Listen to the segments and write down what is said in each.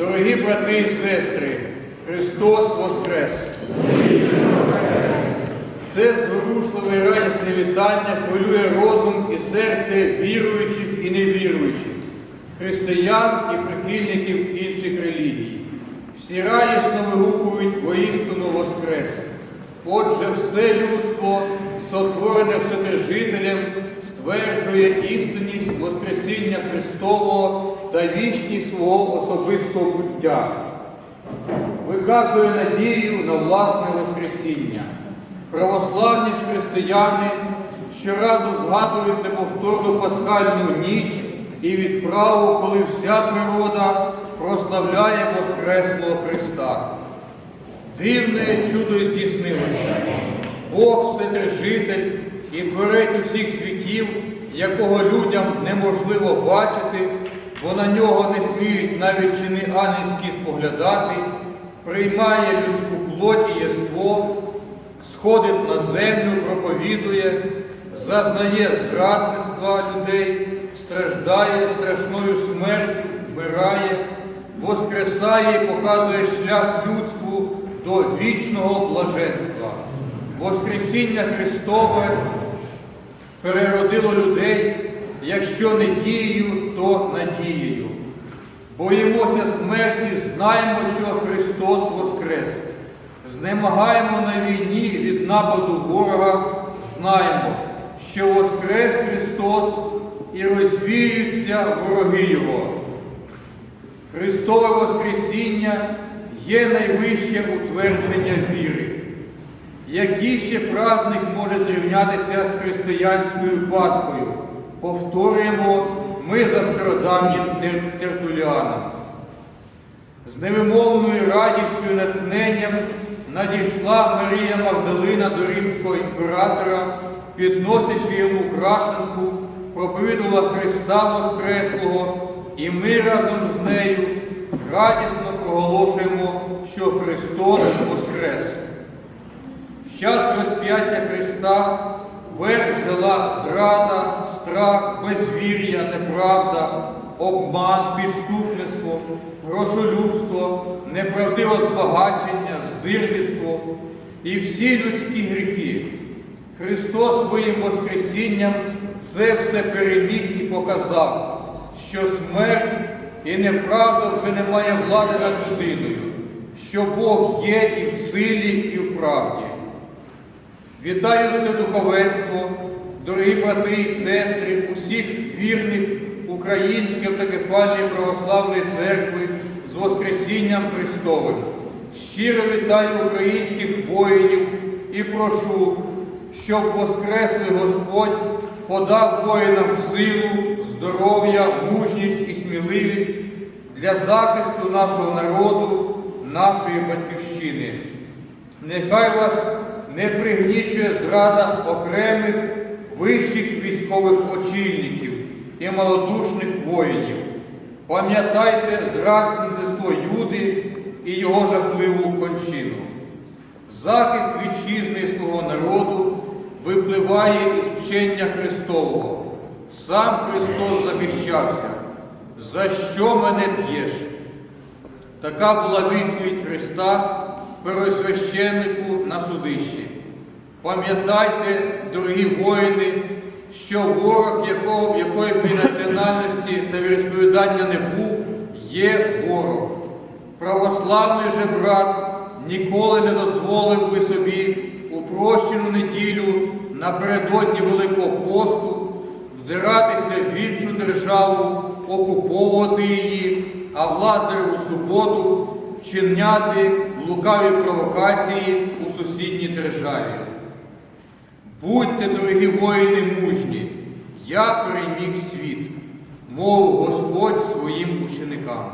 Дорогі брати і сестри, Христос Воскрес! Це зворушливе і радісне вітання хвилює розум і серце віруючих і невіруючих, християн і прихильників інших релігій. Всі радісно вигукують воістину Воскрес. Отже, все людство, сотворене Вседержителем, стверджує істинність Воскресіння Христового та вічність свого особистого буття виказує надію на власне Воскресіння. Православні ж християни щоразу згадують неповторну пасхальну ніч і відправу, коли вся природа прославляє Воскреслого Христа. Дивне чудо здійснилося. Бог Вседержитель і Творець усіх світів, якого людям неможливо бачити, бо на нього не сміють навіть чини ангельські споглядати, приймає людську плоть і єство, сходить на землю, проповідує, зазнає зрадництва людей, страждає страшною смертю, вмирає, воскресає і показує шлях людству до вічного блаженства. Воскресіння Христове переродило людей, якщо не дією, то надією. Боїмося смерті, знаємо, що Христос Воскрес. Знемагаємо на війні від нападу ворога, знаємо, що Воскрес Христос і розвіються вороги Його. Христове Воскресіння є найвище утвердження віри. Який ще праздник може зрівнятися з християнською Пасхою? Повторюємо ми за стародавнім Тер- Тертуліаном. З невимовною радістю і натхненням надійшла Марія Магдалина до римського імператора, підносячи йому крашенку, проповідувала Христа Воскреслого, і ми разом з нею радісно проголошуємо, що Христос Воскрес. В час розп'яття Христа верх взяла зрада, страх, безвір'я, неправда, обман, підступництво, грошолюбство, неправдиве збагачення, здирництво і всі людські гріхи. Христос своїм Воскресінням це все переміг і показав, що смерть і неправда вже не має влади над людиною, що Бог є і в силі, і в правді. Вітаю все духовенство, дорогі брати і сестри, усіх вірних Української автокефальної православної церкви з Воскресінням Христовим. Щиро вітаю українських воїнів і прошу, щоб Воскреслий Господь подав воїнам силу, здоров'я, мужність і сміливість для захисту нашого народу, нашої батьківщини. Нехай вас не пригнічує зрада окремих вищих військових очільників і малодушних воїнів. Пам'ятайте зрадництво Юди і його жахливу кончину. Захист вітчизни свого народу випливає із вчення Христового. Сам Христос захищався. За що мене б'єш? Така була відповідь Христа первосвященнику на судищі. Пам'ятайте, дорогі воїни, що ворог, якого, якої б національності та віросповідання не був, є ворог. Православний же брат ніколи не дозволив би собі у прощену неділю напередодні Великого посту вдиратися в іншу державу, окуповувати її, а в Лазареву суботу вчиняти лукаві провокації у сусідній державі. Будьте, дорогі воїни, мужні, я переміг світ, мов Господь своїм ученикам.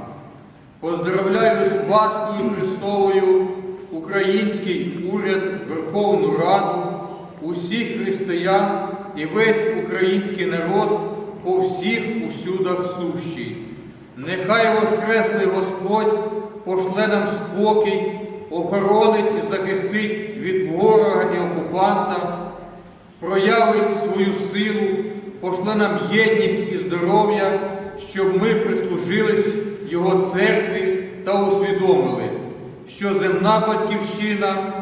Поздравляю з Пасхою Христовою український уряд, Верховну Раду, усіх християн і весь український народ по всіх усюдах сущий. Нехай Воскреслий Господь пошле нам спокій, охоронить і захистить від ворога і окупанта, проявить свою силу, пошле нам єдність і здоров'я, щоб ми прислужились Його церкві та усвідомили, що земна батьківщина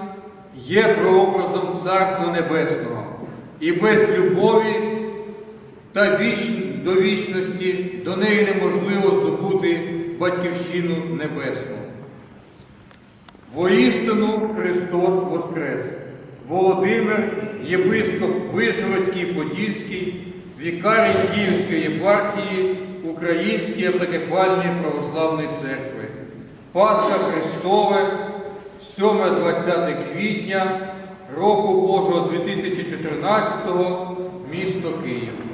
є прообразом Царства Небесного, і без любові та віч- до вічності до неї неможливо здобути батьківщину небесну. Воістину Христос Воскрес! Володимир, єпископ Вишгородський Подільський, вікарій Київської єпархії Української автокефальної православної церкви. Пасха Христове, 7-20 квітня року Божого 2014 місто Київ.